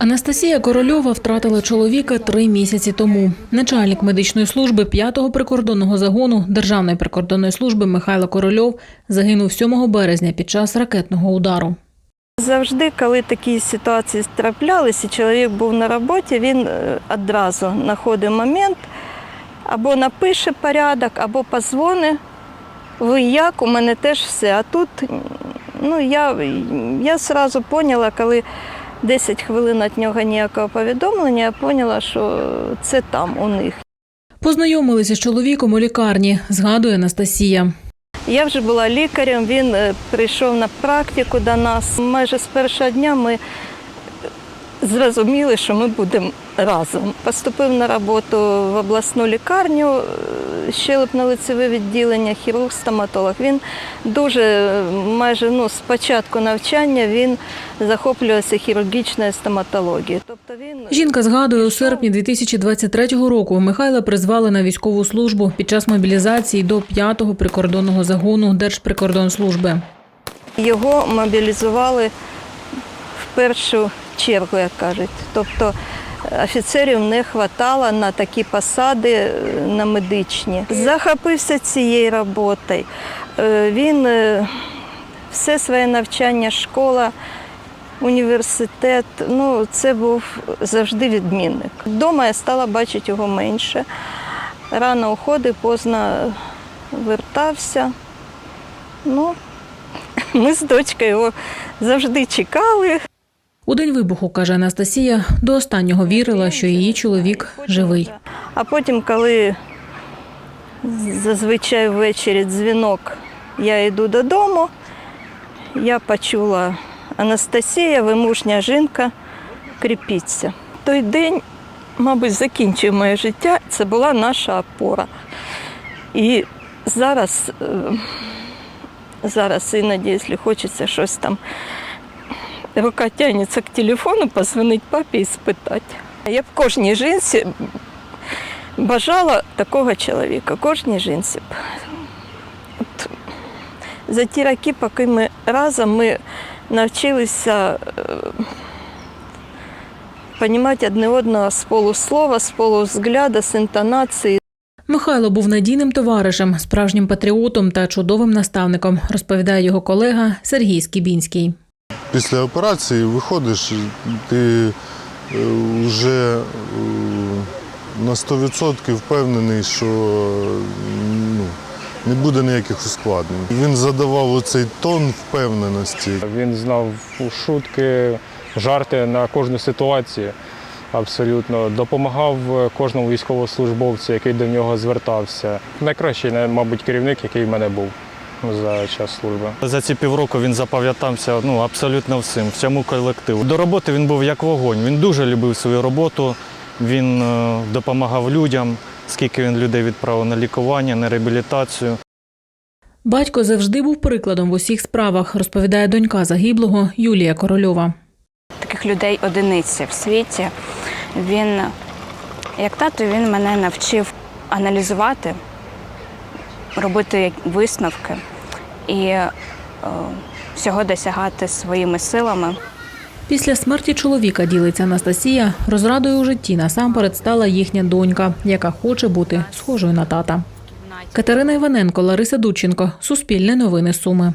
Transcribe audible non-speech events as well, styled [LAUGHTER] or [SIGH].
Анастасія Корольова втратила чоловіка три місяці тому. Начальник медичної служби 5-го прикордонного загону Державної прикордонної служби Михайло Корольов загинув 7 березня під час ракетного удару. Завжди, коли такі ситуації траплялися, чоловік був на роботі, він е, одразу знаходить момент, або напише порядок, або позвони. Ви як, у мене теж все. А тут ну, я, я одразу поняла, коли 10 хвилин від нього ніякого повідомлення, я поняла, що це там у них. Познайомилися з чоловіком у лікарні, згадує Анастасія. Я вже була лікарем, він е, прийшов на практику до нас. Майже з першого дня ми зрозуміли, що ми будемо разом. Поступив на роботу в обласну лікарню, е, щелепно-лицеве відділення, хірург-стоматолог. Він дуже е, майже ну, з початку навчання він захоплювався хірургічною стоматологією. Тобто він Жінка згадує, у серпні 2023 року Михайла призвали на військову службу під час мобілізації до 5-го прикордонного загону Держприкордонслужби. Його мобілізували в першу чергу, як кажуть. Тобто офіцерів не вистачало на такі посади е, на медичні. Захопився цією роботою. Е, Він е, все своє навчання, школа, університет, ну це був завжди відмінник. Вдома я стала бачити його менше. Рано уходив, поздно вертався. Ну, [LAUGHS] ми з дочкою його завжди чекали. У день вибуху, каже Анастасія, до останнього вірила, що її чоловік живий. А потім, коли зазвичай ввечері дзвінок, я йду додому, я почула Анастасія, ви мужня жінка, кріпіться. Той день, мабуть, закінчив моє життя. Це була наша опора. І зараз, е, зараз іноді, якщо хочеться щось там, рука тягнеться к телефону, позвонити папі і спитати. Я б кожній жінці бажала такого чоловіка, кожній жінці. б. От, за ті роки, поки ми разом, ми навчилися розуміти одне одного з полуслова, з полувзгляда, з інтонації. Михайло був надійним товаришем, справжнім патріотом та чудовим наставником, розповідає його колега Сергій Скібінський. Після операції виходиш, ти е, вже е, на 100% впевнений, що ну, не буде ніяких ускладнень. Він задавав оцей тон впевненості. Він знав шутки, жарти на кожну ситуацію. Абсолютно допомагав кожному військовослужбовцю, який до нього звертався. Найкращий, мабуть, керівник, який в мене був за час служби. За ці півроку він запам'ятався ну, абсолютно всім, всьому колективу. До роботи він був як вогонь. Він дуже любив свою роботу, він е, допомагав людям, скільки він людей відправив на лікування, на реабілітацію. Батько завжди був прикладом в усіх справах, розповідає донька загиблого Юлія Корольова. таких людей одиниці в світі. Він, як тато, він мене навчив аналізувати, робити висновки і е, всього досягати своїми силами. Після смерті чоловіка ділиться Анастасія. Розрадою у житті насамперед стала їхня донька, яка хоче бути схожою на тата. Катерина Іваненко, Лариса Дудченко. Суспільне новини Суми.